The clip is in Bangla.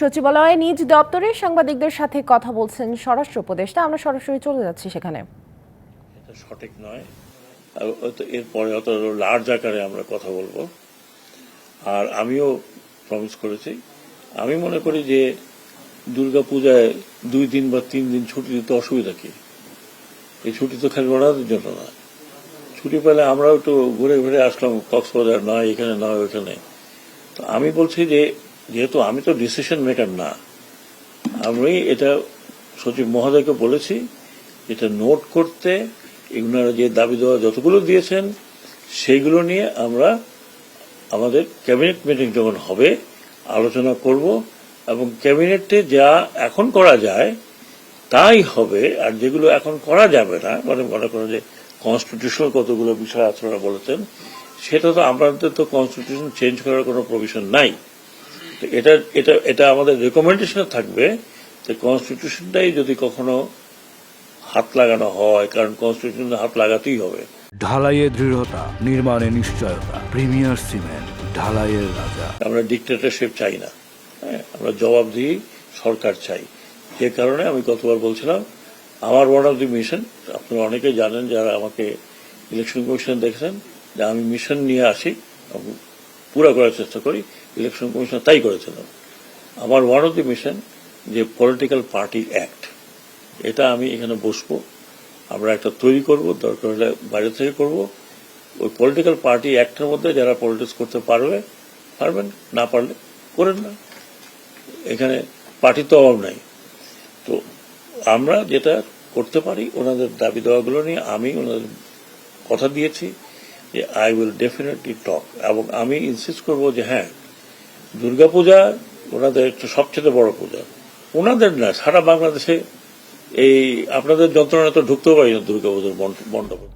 সচিবালয়ে নিজ দপ্তরে সাংবাদিকদের সাথে কথা বলছেন স্বরাষ্ট্র উপদেষ্টা। আমরা সরাসরি চলে যাচ্ছি সেখানে। সঠিক নয়। এরপরে অত লার্জ আকারে আমরা কথা বলব। আর আমিও প্রমিস করেছি। আমি মনে করি যে দুর্গা পূজায় দুই দিন বা তিন দিন ছুটি দিতে অসুবিধা কি? এই ছুটি তো খালি ওনাদের জন্য না। ছুটি পেলে আমরাও একটু ঘুরে ঘুরে আসলাম, কক্সবাজার নয়, এখানে নয় ওইখানে তো আমি বলছি যে যেহেতু আমি তো ডিসিশন মেকার না, আমি এটা সচিব মহোদয়কে বলেছি, এটা নোট করতে এগুলোর যে দাবি দেওয়া যতগুলো দিয়েছেন, সেইগুলো নিয়ে আমরা আমাদের ক্যাবিনেট মিটিং যখন হবে, আলোচনা করব এবং ক্যাবিনেটে যা এখন করা যায়, তাই হবে, আর যেগুলো এখন করা যাবে না মানে মনে করেন যে কনস্টিটিউশনাল কতগুলো বিষয় আপনারা বলেছেন, সেটা তো আমাদের তো কনস্টিটিউশন চেঞ্জ করার কোনো প্রভিশন নাই। এটা এটা এটা আমাদের রেকমেন্ডেশনে থাকবে যে কনস্টিটিউশনটাই যদি কখনো হাত লাগানো হয় কারণ কনস্টিটিউশন হাত লাগাতেই হবে। ঢালাইয়ে দৃঢ়তা নির্মাণে নিশ্চয়তা প্রিমিয়ার সিমেন্ট ঢালাইয়ের রাজা। আমরা ডিক্টেটরশিপ চাই না হ্যাঁ? আমরা জবাবদিহি সরকার চাই। যে কারণে আমি গতবার বলছিলাম আমার ওয়ান অফ দি মিশন আপনারা অনেকেই জানেন যারা আমাকে ইলেকশন কমিশন দেখেছেন যে আমি মিশন নিয়ে আসি পুরা করার চেষ্টা করি ইলেকশন কমিশন তাই করেছিলাম আমার ওয়ান অফ দি মিশন যে পলিটিক্যাল পার্টি অ্যাক্ট এটা আমি এখানে বসবো, আমরা একটা তৈরি করব, দরকার হলে বাইরে থেকে করব। ওই পলিটিক্যাল পার্টি অ্যাক্টের মধ্যে যারা পলিটিক্স করতে পারবে, পারবেন, না পারলে করেন না। এখানে পার্টির তো অভাব নাই। তো আমরা যেটা করতে পারি, ওনাদের দাবি দেওয়াগুলো নিয়ে আমি ওনাদের কথা দিয়েছি। যে আই উইল ডেফিনেটলি টক এবং আমি ইনসিস্ট করব যে হ্যাঁ দুর্গাপূজা ওনাদের একটা সবচেয়ে বড় পূজা। ওনাদের না, সারা বাংলাদেশে এই আপনাদের যন্ত্রণা তো ঢুকতেও পারি না দুর্গাপূজার মণ্ডপে।